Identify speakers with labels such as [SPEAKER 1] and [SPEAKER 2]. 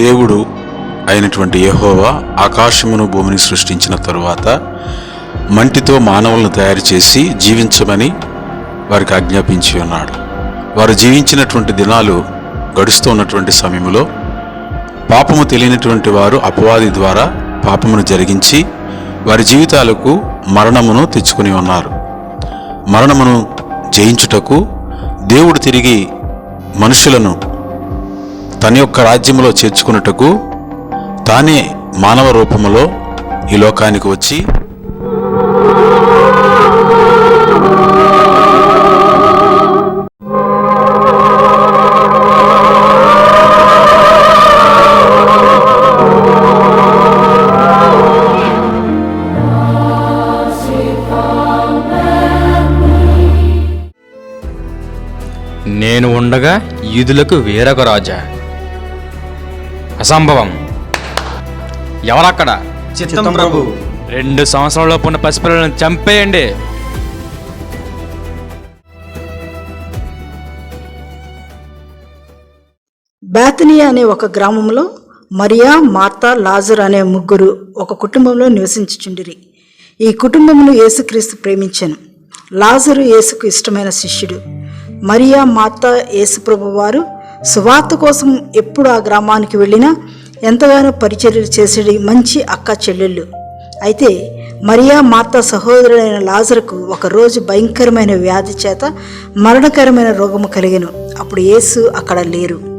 [SPEAKER 1] దేవుడు అయినటువంటి యహోవా ఆకాశమును భూమిని సృష్టించిన తరువాత మంటితో మానవులను తయారు చేసి జీవించమని వారికి ఆజ్ఞాపించి ఉన్నాడు. వారు జీవించినటువంటి దినాలు గడుస్తున్నటువంటి సమయంలో పాపము తెలియనటువంటి వారు అపవాది ద్వారా పాపమును జరిగించి వారి జీవితాలకు మరణమును తెచ్చుకుని ఉన్నారు. మరణమును జయించుటకు దేవుడు తిరిగి మనుషులను తన యొక్క రాజ్యములో చేర్చుకున్నటకు తానే మానవ రూపములో ఈ లోకానికి వచ్చి
[SPEAKER 2] నేను ఉండగా యూదులకు వేరొక రాజా. అసంభవం. ఎవరక్కడ?
[SPEAKER 3] చిత్తం ప్రభు
[SPEAKER 2] రెండు సంవత్సరాలలోపు ఉన్న పసిపిల్లలను చంపేయండి.
[SPEAKER 4] బేతనియా అనే ఒక గ్రామంలో మరియా మార్తా లాజర్ అనే ముగ్గురు ఒక కుటుంబంలో నివసించుచుండిరి. ఈ కుటుంబమును యేసుక్రీస్తు ప్రేమించెను. లాజరు యేసుకు ఇష్టమైన శిష్యుడు. మరియా మార్తా యేసుప్రభు వారు సువార్త కోసం ఎప్పుడు ఆ గ్రామానికి వెళ్ళినా ఎంతగానో పరిచర్యలు చేసేది మంచి అక్క చెల్లెళ్ళు. అయితే మరియా మాత సహోదరుడైన లాజరుకు ఒకరోజు భయంకరమైన వ్యాధి చేత మరణకరమైన రోగము కలిగెను. అప్పుడు యేసు అక్కడ లేరు.